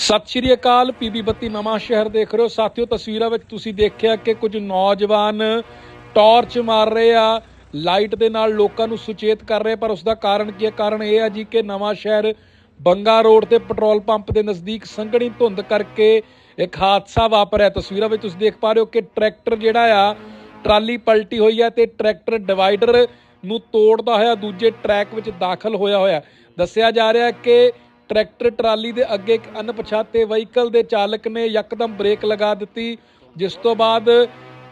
ਸਤਿ ਸ਼੍ਰੀ ਅਕਾਲ, ਪੀਬੀ ਬੱਤੀ ਨਵਾਂ ਸ਼ਹਿਰ ਦੇਖ ਰਹੇ ਹੋ। ਸਾਥੀਓ, ਤਸਵੀਰਾਂ ਵਿੱਚ ਤੁਸੀਂ ਦੇਖਿਆ ਕਿ ਕੁਝ ਨੌਜਵਾਨ ਟਾਰਚ ਮਾਰ ਰਹੇ ਆ, ਲਾਈਟ ਦੇ ਨਾਲ ਲੋਕਾਂ ਨੂੰ ਸੁਚੇਤ ਕਰ ਰਹੇ ਪਰ ਉਸ ਦਾ ਕਾਰਨ ਕੀ ਹੈ? ਕਾਰਨ ਇਹ ਆ ਜੀ ਕਿ ਨਵਾਂ ਸ਼ਹਿਰ ਬੰਗਾ ਰੋਡ ਤੇ ਪੈਟਰੋਲ ਪੰਪ ਦੇ ਨਜ਼ਦੀਕ ਸੰਘਣੀ ਧੁੰਦ ਕਰਕੇ ਇੱਕ ਹਾਦਸਾ ਵਾਪਰਿਆ। ਤਸਵੀਰਾਂ ਵਿੱਚ ਤੁਸੀਂ ਦੇਖ ਪਾ ਰਹੇ ਹੋ ਕਿ ਟਰੈਕਟਰ ਜਿਹੜਾ ਆ, ਟਰਾਲੀ ਪਲਟੀ ਹੋਈ ਹੈ ਤੇ ਟਰੈਕਟਰ ਡਿਵਾਈਡਰ ਨੂੰ ਤੋੜਦਾ ਹੋਇਆ ਦੂਜੇ ਟਰੈਕ ਵਿੱਚ ਦਾਖਲ ਹੋਇਆ ਹੋਇਆ। ਦੱਸਿਆ ਜਾ ਰਿਹਾ ਕਿ ਟਰੈਕਟਰ ਟਰਾਲੀ ਦੇ ਅੱਗੇ ਇੱਕ ਅਣਪਛਾਤੇ ਵਹੀਕਲ ਦੇ ਚਾਲਕ ਨੇ ਯਕਦਮ ਬ੍ਰੇਕ ਲਗਾ ਦਿੱਤੀ, ਜਿਸ ਤੋਂ ਬਾਅਦ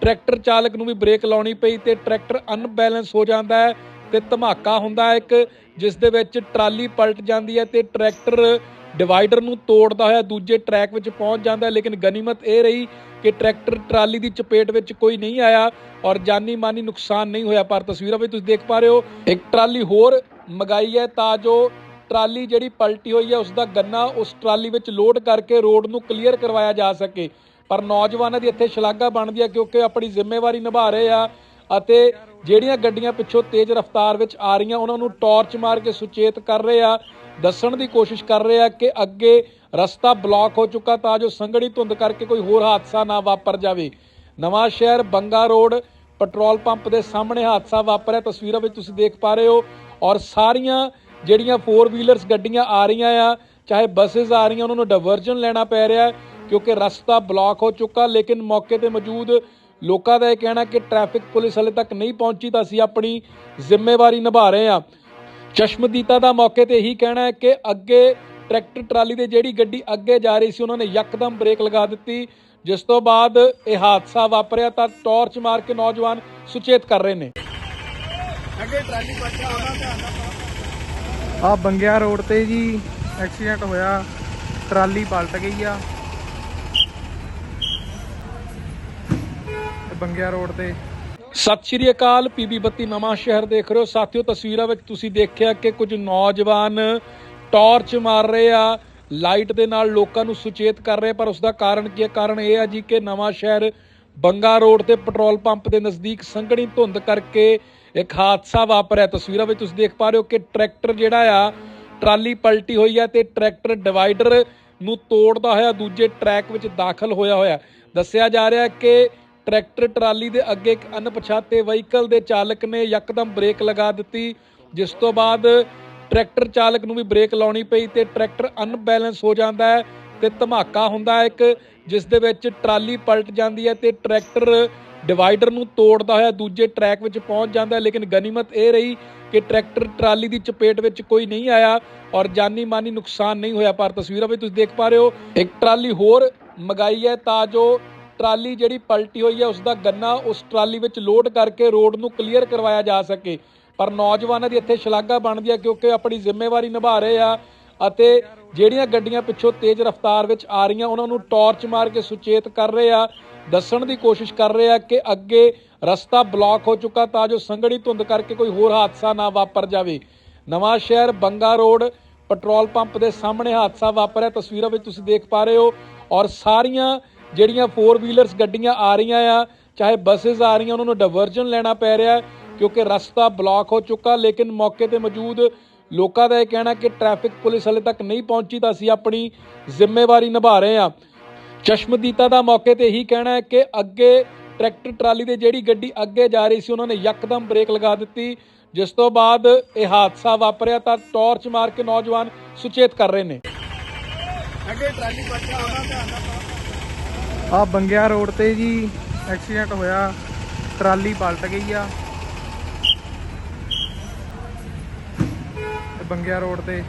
ਟਰੈਕਟਰ ਚਾਲਕ ਨੂੰ ਵੀ ਬ੍ਰੇਕ ਲਾਉਣੀ ਪਈ ਤੇ ਟਰੈਕਟਰ ਅਨਬੈਲੈਂਸ ਹੋ ਜਾਂਦਾ ਹੈ ਤੇ ਧਮਾਕਾ ਹੁੰਦਾ ਹੈ ਇੱਕ, ਜਿਸ ਦੇ ਵਿੱਚ ਟਰਾਲੀ ਪਲਟ ਜਾਂਦੀ ਹੈ ਤੇ ਟਰੈਕਟਰ ਡਿਵਾਈਡਰ ਨੂੰ ਤੋੜਦਾ ਹੋਇਆ ਦੂਜੇ ਟਰੈਕ ਵਿੱਚ ਪਹੁੰਚ ਜਾਂਦਾ ਹੈ, ਲੇਕਿਨ ਗਨੀਮਤ ਇਹ ਰਹੀ ਕਿ ਟਰੈਕਟਰ ਟਰਾਲੀ ਦੀ ਚਪੇਟ ਵਿੱਚ ਕੋਈ ਨਹੀਂ ਆਇਆ ਔਰ ਜਾਨੀ ਮਾਨੀ ਨੁਕਸਾਨ ਨਹੀਂ ਹੋਇਆ। ਪਰ ਤਸਵੀਰਾਂ ਵਿੱਚ ਤੁਸੀਂ ਦੇਖ ਪਾ ਰਹੇ ਹੋ, ਇੱਕ ਟਰਾਲੀ ਹੋਰ ਮਗਾਈ ਹੈ ਤਾਂ ਜੋ ਟਰਾਲੀ ਜਿਹੜੀ ਪਲਟੀ ਹੋਈ ਹੈ, ਉਸ ਦਾ ਗੰਨਾ ਉਸ ਟਰਾਲੀ ਵਿੱਚ ਲੋਡ ਕਰਕੇ ਰੋਡ ਨੂੰ ਕਲੀਅਰ ਕਰਵਾਇਆ ਜਾ ਸਕੇ। ਪਰ ਨੌਜਵਾਨਾਂ ਦੀ ਇੱਥੇ ਸ਼ਲਾਘਾ ਬਣਦੀ ਹੈ ਕਿਉਂਕਿ ਆਪਣੀ ਜ਼ਿੰਮੇਵਾਰੀ ਨਿਭਾ ਰਹੇ ਆ ਅਤੇ ਜਿਹੜੀਆਂ ਗੱਡੀਆਂ ਪਿੱਛੋਂ ਤੇਜ਼ ਰਫ਼ਤਾਰ ਵਿੱਚ ਆ ਰਹੀਆਂ, ਉਹਨਾਂ ਨੂੰ ਟਾਰਚ ਮਾਰ ਕੇ ਸੁਚੇਤ ਕਰ ਰਹੇ ਆ। ਦੱਸਣ ਦੀ ਕੋਸ਼ਿਸ਼ ਕਰ ਰਹੇ ਆ ਕਿ ਅੱਗੇ ਰਸਤਾ ਬਲੌਕ ਹੋ ਚੁੱਕਾ ਤਾਂ ਜੋ ਸੰਘਣੀ ਧੁੰਦ ਕਰਕੇ ਕੋਈ ਹੋਰ ਹਾਦਸਾ ਨਾ ਵਾਪਰ ਜਾਵੇ। ਨਵਾਂ ਸ਼ਹਿਰ ਬੰਗਾ ਰੋਡ, ਪੈਟਰੋਲ ਪੰਪ ਦੇ ਸਾਹਮਣੇ ਹਾਦਸਾ ਵਾਪਰਿਆ। ਤਸਵੀਰਾਂ ਵਿੱਚ ਤੁਸੀਂ ਦੇਖ ਪਾ ਰਹੇ ਹੋ ਔਰ ਸਾਰੀਆਂ ਜਿਹੜੀਆਂ 4 ਵੀਲਰਸ ਗੱਡੀਆਂ ਆ ਰਹੀਆਂ ਆ, ਚਾਹੇ ਬੱਸਸ ਆ ਰਹੀਆਂ, ਉਹਨਾਂ ਨੂੰ ਡਿਵਰਜਨ ਲੈਣਾ ਪੈ ਰਿਹਾ ਕਿਉਂਕਿ ਰਸਤਾ ਬਲੌਕ ਹੋ ਚੁੱਕਾ, ਲੇਕਿਨ ਮੌਕੇ ਤੇ ਮੌਜੂਦ ਲੋਕਾਂ ਦਾ ਇਹ ਕਹਿਣਾ ਕਿ ਟ੍ਰੈਫਿਕ ਪੁਲਿਸ ਹਲੇ ਤੱਕ ਨਹੀਂ ਪਹੁੰਚੀ ਤਾਂ ਅਸੀਂ ਆਪਣੀ ਜ਼ਿੰਮੇਵਾਰੀ ਨਿਭਾ ਰਹੇ ਹਾਂ। ਚਸ਼ਮਦੀਤਾ ਦਾ ਮੌਕੇ ਤੇ ਇਹੀ ਕਹਿਣਾ ਹੈ ਕਿ ਅੱਗੇ ਟਰੈਕਟਰ ਟਰਾਲੀ ਦੇ ਜਿਹੜੀ ਗੱਡੀ ਅੱਗੇ ਜਾ ਰਹੀ ਸੀ, ਉਹਨਾਂ ਨੇ ਯਕਦਮ ਬ੍ਰੇਕ ਲਗਾ ਦਿੱਤੀ। ਜਿਸ ਤੋਂ ਬਾਅਦ ਇਹ ਹਾਦਸਾ ਵਾਪਰਿਆ ਤਾਂ ਟਾਰਚ ਮਾਰ ਕੇ ਨੌਜਵਾਨ ਸੁਚੇਤ ਕਰ ਰਹੇ ਨੇ। ਆ ਬੰਗਿਆ ਰੋਡ ਤੇ ਜੀ ਐਕਸੀਡੈਂਟ ਹੋਇਆ, ਟਰਾਲੀ ਪਲਟ ਗਈ ਆ। ਬੰਗਿਆ ਰੋਡ ਤੇ। ਸਤਿ ਸ਼੍ਰੀ ਅਕਾਲ, ਪੀਬੀ ਬੱਤੀ ਨਵਾਂ ਸ਼ਹਿਰ ਦੇਖ ਰਹੇ ਹੋ। ਸਾਥੀਓ, ਤਸਵੀਰਾਂ ਵਿੱਚ ਤੁਸੀਂ ਦੇਖਿਆ ਕਿ ਕੁਝ ਨੌਜਵਾਨ ਟਾਰਚ ਮਾਰ ਰਹੇ ਆ, ਲਾਈਟ ਦੇ ਨਾਲ ਲੋਕਾਂ ਨੂੰ ਸੁਚੇਤ ਕਰ ਰਹੇ ਪਰ ਉਸ ਦਾ ਕਾਰਨ ਕੀ ਹੈ? ਕਾਰਨ ਇਹ ਆ ਜੀ ਕਿ ਨਵਾਂ ਸ਼ਹਿਰ ਬੰਗਾ ਰੋਡ ਤੇ ਪੈਟਰੋਲ ਪੰਪ ਦੇ ਨਜ਼ਦੀਕ ਸੰਘਣੀ ਧੁੰਦ ਕਰਕੇ ਇੱਕ ਹਾਦਸਾ ਵਾਪਰਿਆ, ਤਸਵੀਰਾਂ ਵਿੱਚ ਤੁਸੀਂ ਦੇਖ ਪਾ ਰਹੇ ਹੋ ਕਿ ਟਰੈਕਟਰ ਜਿਹੜਾ ਆ, ਟਰਾਲੀ ਪਲਟੀ ਹੋਈ ਹੈ ਤੇ ਟਰੈਕਟਰ ਡਿਵਾਈਡਰ ਨੂੰ ਤੋੜਦਾ ਹੋਇਆ ਦੂਜੇ ਟਰੈਕ ਵਿੱਚ ਦਾਖਲ ਹੋਇਆ ਹੋਇਆ। ਦੱਸਿਆ ਜਾ ਰਿਹਾ ਕਿ ਟਰੈਕਟਰ ਟਰਾਲੀ ਦੇ ਅੱਗੇ ਇੱਕ ਅਣਪਛਾਤੇ ਵਹੀਕਲ ਦੇ ਚਾਲਕ ਨੇ ਯਕਦਮ ਬ੍ਰੇਕ ਲਗਾ ਦਿੱਤੀ, ਜਿਸ ਤੋਂ ਬਾਅਦ ਟਰੈਕਟਰ ਚਾਲਕ ਨੂੰ ਵੀ ਬ੍ਰੇਕ ਲਾਉਣੀ ਪਈ ਤੇ ਟਰੈਕਟਰ ਅਨਬੈਲੈਂਸ ਹੋ ਜਾਂਦਾ ਹੈ ਤੇ ਧਮਾਕਾ ਹੁੰਦਾ ਹੈ ਇੱਕ, ਜਿਸ ਦੇ ਵਿੱਚ ਟਰਾਲੀ ਪਲਟ ਜਾਂਦੀ ਹੈ ਤੇ ਟਰੈਕਟਰ ਡਿਵਾਈਡਰ ਨੂੰ ਤੋੜਦਾ ਹੋਇਆ ਦੂਜੇ ਟਰੈਕ ਵਿੱਚ ਪਹੁੰਚ ਜਾਂਦਾ ਹੈ, ਲੇਕਿਨ ਗਨੀਮਤ ਇਹ ਰਹੀ ਕਿ ਟਰੈਕਟਰ ਟਰਾਲੀ ਦੀ ਚਪੇਟ ਵਿੱਚ ਕੋਈ ਨਹੀਂ ਆਇਆ ਔਰ ਜਾਨੀ ਮਾਨੀ ਨੁਕਸਾਨ ਨਹੀਂ ਹੋਇਆ। ਪਰ ਤਸਵੀਰਾਂ ਵਿੱਚ ਤੁਸੀਂ ਦੇਖ ਪਾ ਰਹੇ ਹੋ, ਇੱਕ ਟਰਾਲੀ ਹੋਰ ਮਗਾਈ ਹੈ ਤਾਂ ਜੋ ਟਰਾਲੀ ਜਿਹੜੀ ਪਲਟੀ ਹੋਈ ਹੈ ਉਸ ਦਾ ਗੰਨਾ ਉਸ ਟਰਾਲੀ ਵਿੱਚ ਲੋਡ ਕਰਕੇ ਰੋਡ ਨੂੰ ਕਲੀਅਰ ਕਰਵਾਇਆ ਜਾ ਸਕੇ। ਪਰ ਨੌਜਵਾਨਾਂ ਦੀ ਇੱਥੇ ਸ਼ਲਾਘਾ ਬਣਦੀ ਹੈ ਕਿਉਂਕਿ ਆਪਣੀ ਜ਼ਿੰਮੇਵਾਰੀ ਨਿਭਾ ਰਹੇ ਆ ਅਤੇ ਜਿਹੜੀਆਂ ਗੱਡੀਆਂ ਪਿੱਛੋਂ ਤੇਜ਼ ਰਫ਼ਤਾਰ ਵਿੱਚ ਆ ਰਹੀਆਂ, ਉਹਨਾਂ ਨੂੰ ਟਾਰਚ ਮਾਰ ਕੇ ਸੁਚੇਤ ਕਰ ਰਹੇ ਆ। ਦੱਸਣ ਦੀ ਕੋਸ਼ਿਸ਼ ਕਰ ਰਹੇ ਆ ਕਿ ਅੱਗੇ ਰਸਤਾ ਬਲੌਕ ਹੋ ਚੁੱਕਾ ਤਾਂ ਜੋ ਸੰਘਣੀ ਧੁੰਦ ਕਰਕੇ ਕੋਈ ਹੋਰ ਹਾਦਸਾ ਨਾ ਵਾਪਰ ਜਾਵੇ। ਨਵਾਂ ਸ਼ਹਿਰ ਬੰਗਾ ਰੋਡ, ਪੈਟਰੋਲ ਪੰਪ ਦੇ ਸਾਹਮਣੇ ਹਾਦਸਾ ਵਾਪਰਿਆ। ਤਸਵੀਰਾਂ ਵਿੱਚ ਤੁਸੀਂ ਦੇਖ ਪਾ ਰਹੇ ਹੋ ਔਰ ਸਾਰੀਆਂ ਜਿਹੜੀਆਂ 4 ਵੀਲਰਸ ਗੱਡੀਆਂ ਆ ਰਹੀਆਂ ਆ, ਚਾਹੇ ਬੱਸਸ ਆ ਰਹੀਆਂ, ਉਹਨਾਂ ਨੂੰ ਡਿਵਰਜਨ ਲੈਣਾ ਪੈ ਰਿਹਾ ਕਿਉਂਕਿ ਰਸਤਾ ਬਲੌਕ ਹੋ ਚੁੱਕਾ। ਲੇਕਿਨ ਮੌਕੇ ਤੇ ਮੌਜੂਦ ਲੋਕਾਂ ਦਾ ਇਹ ਕਹਿਣਾ ਕਿ ਟ੍ਰੈਫਿਕ ਪੁਲਿਸ ਹਲੇ ਤੱਕ ਨਹੀਂ ਪਹੁੰਚੀ ਤਾਂ ਅਸੀਂ ਆਪਣੀ ਜ਼ਿੰਮੇਵਾਰੀ ਨਿਭਾ ਰਹੇ ਹਾਂ। ਚਸ਼ਮਦੀਤਾ ਦਾ ਮੌਕੇ ਤੇ ਇਹੀ ਕਹਿਣਾ ਹੈ ਕਿ ਅੱਗੇ ਟਰੈਕਟਰ ਟਰਾਲੀ ਦੇ ਜਿਹੜੀ ਗੱਡੀ ਅੱਗੇ ਜਾ ਰਹੀ ਸੀ ਉਹਨਾਂ ਨੇ ਯਕਦਮ ਬ੍ਰੇਕ ਲਗਾ ਦਿੱਤੀ। ਜਿਸ ਤੋਂ ਬਾਅਦ ਇਹ ਹਾਦਸਾ ਵਾਪਰਿਆ ਤਾਂ ਟਾਰਚ ਮਾਰ ਕੇ ਨੌਜਵਾਨ ਸੁਚੇਤ ਕਰ ਰਹੇ ਨੇ। ਆ ਬੰਗਿਆ ਰੋਡ ਤੇ ਜੀ ਐਕਸੀਡੈਂਟ ਹੋਇਆ। ਟਰਾਲੀ ਪਲਟ ਗਈ ਆ। ਬੰਗਿਆ ਰੋਡ ਤੇ।